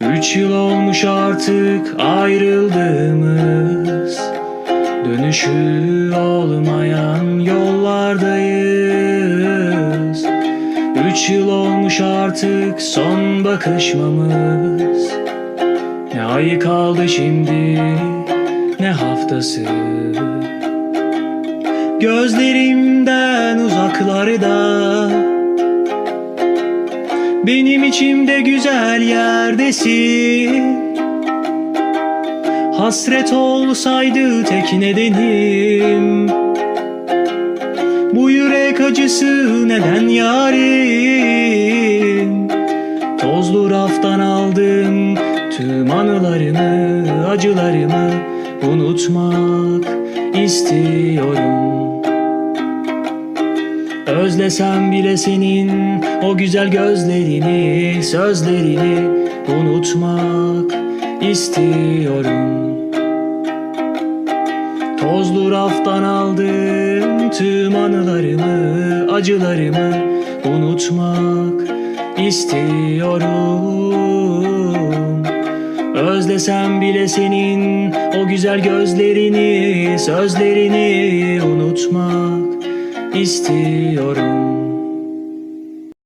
Üç yıl olmuş artık ayrıldığımız. Dönüşü olmayan yollardayız. Üç yıl olmuş artık son bakışmamız. Ne ayı kaldı şimdi ne haftası. Gözlerimden uzaklarda Benim içimde güzel yerdesin. Hasret olsaydı tek nedenim. Bu yürek acısı neden yarim? Tozlu raftan aldım tüm anılarımı Acılarımı unutmak istiyorum Özlesem bile senin o güzel gözlerini, sözlerini unutmak istiyorum. Tozlu raftan aldım tüm anılarımı, acılarımı unutmak istiyorum. Özlesem bile senin o güzel gözlerini, sözlerini unutmak istiyorum.